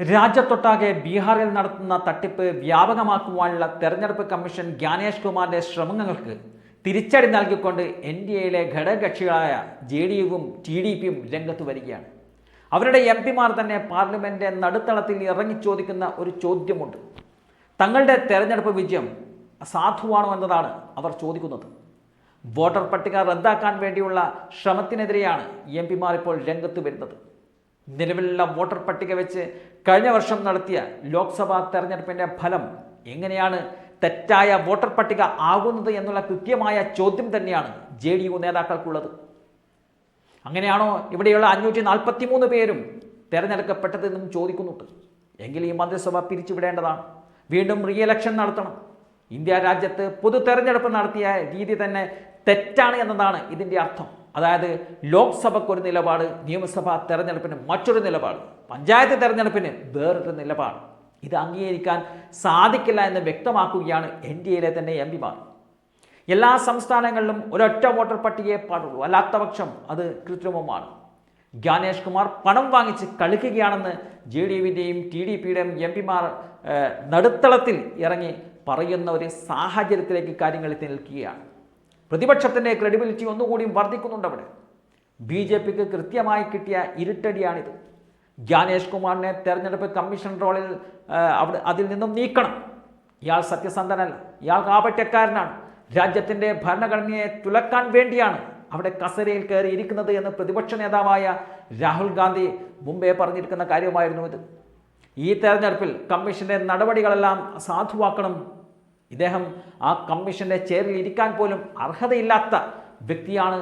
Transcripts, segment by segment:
രാജ്യത്തൊട്ടാകെ ബീഹാറിൽ നടത്തുന്ന തട്ടിപ്പ് വ്യാപകമാക്കുവാനുള്ള തെരഞ്ഞെടുപ്പ് കമ്മീഷൻ ജ്ഞാനേഷ് കുമാറിന്റെ ശ്രമങ്ങൾക്ക് തിരിച്ചടി നൽകിക്കൊണ്ട് എൻ ഡി എയിലെ ഘടകകക്ഷികളായ ജെ ഡി യുവും ടി ഡി പിയും രംഗത്ത് വരികയാണ്. അവരുടെ എം പിമാർ തന്നെ പാർലമെന്റിന്റെ നടുത്തളത്തിൽ ഇറങ്ങി ചോദിക്കുന്ന ഒരു ചോദ്യമുണ്ട്. തങ്ങളുടെ തെരഞ്ഞെടുപ്പ് വിജയം സാധുവാണോ എന്നതാണ് അവർ ചോദിക്കുന്നത്. വോട്ടർ പട്ടിക റദ്ദാക്കാൻ വേണ്ടിയുള്ള ശ്രമത്തിനെതിരെയാണ് എം പിമാർ ഇപ്പോൾ രംഗത്ത് വരുന്നത്. നിലവിലുള്ള വോട്ടർ പട്ടിക വെച്ച് കഴിഞ്ഞ വർഷം നടത്തിയ ലോക്സഭാ തെരഞ്ഞെടുപ്പിന്റെ ഫലം എങ്ങനെയാണ് തെറ്റായ വോട്ടർ പട്ടിക ആകുന്നത് എന്നുള്ള കൃത്യമായ ചോദ്യം തന്നെയാണ് ജെ ഡി യു നേതാക്കൾക്കുള്ളത്. അങ്ങനെയാണോ ഇവിടെയുള്ള അഞ്ഞൂറ്റി നാൽപ്പത്തി മൂന്ന് പേരും തിരഞ്ഞെടുക്കപ്പെട്ടതെന്നും ചോദിക്കുന്നുണ്ട്. എങ്കിൽ ഈ മന്ത്രിസഭ പിരിച്ചുവിടേണ്ടതാണ്. വീണ്ടും റീ എലക്ഷൻ നടത്തണം. ഇന്ത്യ രാജ്യത്ത് പൊതു തെരഞ്ഞെടുപ്പ് നടത്തിയ രീതി തന്നെ തെറ്റാണ് എന്നതാണ് ഇതിന്റെ അർത്ഥം. അതായത് ലോക്സഭയ്ക്ക് ഒരു നിലപാട് നിയമസഭാ തെരഞ്ഞെടുപ്പിന് മറ്റൊരു നിലപാട് പഞ്ചായത്ത് തെരഞ്ഞെടുപ്പിന് വേറൊരു നിലപാട്. ഇത് അംഗീകരിക്കാൻ സാധിക്കില്ല എന്ന് വ്യക്തമാക്കുകയാണ് എൻ ഡി എയിലെ തന്നെ എം പിമാർ. എല്ലാ സംസ്ഥാനങ്ങളിലും ഒരൊറ്റ വോട്ടർ പട്ടികയെ പാടുള്ളൂ അല്ലാത്തപക്ഷം അത് കൃത്രിമമാണ് ജ്ഞാനേഷ് കുമാർ പണം വാങ്ങിച്ച് കളിക്കുകയാണെന്ന് ജെ ഡി യുവിന്റെയും ടി ഡി പിയുടെയും എം പിമാർ നടുത്തളത്തിൽ ഇറങ്ങി പറയുന്ന ഒരു സാഹചര്യത്തിലേക്ക് കാര്യങ്ങൾ എത്തി നിൽക്കുകയാണ്. പ്രതിപക്ഷത്തിന്റെ ക്രെഡിബിലിറ്റി ഒന്നുകൂടിയും വർദ്ധിക്കുന്നുണ്ട് അവിടെ. ബി ജെ പിക്ക് കൃത്യമായി കിട്ടിയ ഇരുട്ടടിയാണിത്. ജ്ഞാനേഷ് കുമാറിനെ തെരഞ്ഞെടുപ്പ് കമ്മീഷൻ റോളിൽ അവിടെ അതിൽ നിന്നും നീക്കണം. ഇയാൾ സത്യസന്ധനല്ല. ഇയാൾ കാപറ്റക്കാരനാണ് രാജ്യത്തിന്റെ ഭരണഘടനയെ തുലക്കാൻ വേണ്ടിയാണ് അവിടെ കസരയിൽ കയറി ഇരിക്കുന്നത് എന്ന് പ്രതിപക്ഷ നേതാവായ രാഹുൽ ഗാന്ധി മുമ്പേ പറഞ്ഞിരിക്കുന്ന കാര്യമായിരുന്നു ഇത്. ഈ തെരഞ്ഞെടുപ്പിൽ കമ്മീഷന്റെ നടപടികളെല്ലാം സാധുവാക്കണം ഇദ്ദേഹം ആ കമ്മീഷന്റെ ചെയറിൽ ഇരിക്കാൻ പോലും അർഹതയില്ലാത്ത വ്യക്തിയാണ്.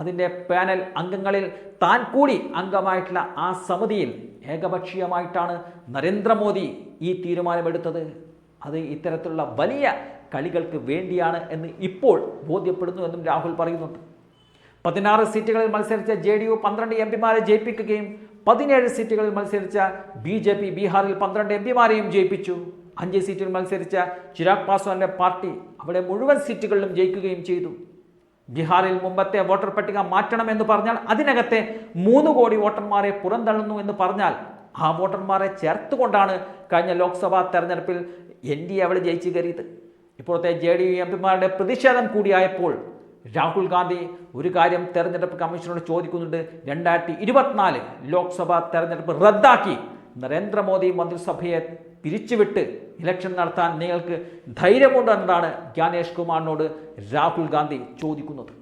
അതിന്റെ പാനൽ അംഗങ്ങളിൽ താൻ കൂടി അംഗമായിട്ടുള്ള ആ സമിതിയിൽ ഏകപക്ഷീയമായിട്ടാണ് നരേന്ദ്രമോദി ഈ തീരുമാനമെടുത്തത്. അത് ഇത്തരത്തിലുള്ള വലിയ കളികൾക്ക് വേണ്ടിയാണ് എന്ന് ഇപ്പോൾ ബോധ്യപ്പെടുന്നു എന്നും രാഹുൽ പറയുന്നുണ്ട്. പതിനാറ് സീറ്റുകളിൽ മത്സരിച്ച ജെ ഡി യു പന്ത്രണ്ട് എം പിമാരെ ജയിപ്പിക്കുകയും പതിനേഴ് സീറ്റുകളിൽ മത്സരിച്ച ബി ജെ പി ബീഹാറിൽ പന്ത്രണ്ട് എം പിമാരെയും ജയിപ്പിച്ചു. അഞ്ച് സീറ്റിൽ മത്സരിച്ച ചിരാഗ് പാസ്വാന്റെ പാർട്ടി അവിടെ മുഴുവൻ സീറ്റുകളിലും ജയിക്കുകയും ചെയ്തു. ബീഹാറിൽ മുമ്പത്തെ വോട്ടർ പട്ടിക മാറ്റണം എന്ന് പറഞ്ഞാൽ അതിനകത്തെ മൂന്ന് കോടി വോട്ടർമാരെ പുറന്തള്ളുന്നു എന്ന് പറഞ്ഞാൽ ആ വോട്ടർമാരെ ചേർത്തുകൊണ്ടാണ് കഴിഞ്ഞ ലോക്സഭാ തെരഞ്ഞെടുപ്പിൽ എൻ ഡി എ അവിടെ ജയിച്ചു കയറിയത്. ഇപ്പോഴത്തെ ജെ ഡി യു എം പിമാരുടെ പ്രതിഷേധം കൂടിയായപ്പോൾ രാഹുൽ ഗാന്ധി ഒരു കാര്യം തെരഞ്ഞെടുപ്പ് കമ്മീഷനോട് ചോദിക്കുന്നുണ്ട്. രണ്ടായിരത്തി ഇരുപത്തിനാല് ലോക്സഭാ തെരഞ്ഞെടുപ്പ് റദ്ദാക്കി. നരേന്ദ്രമോദി മന്ത്രിസഭയെ പിരിച്ചുവിട്ട് ഇലക്ഷൻ നടത്താൻ നിങ്ങൾക്ക് ധൈര്യമുണ്ടെന്നതാണ് ജ്ഞാനേഷ് കുമാറിനോട് രാഹുൽ ഗാന്ധി ചോദിക്കുന്നത്.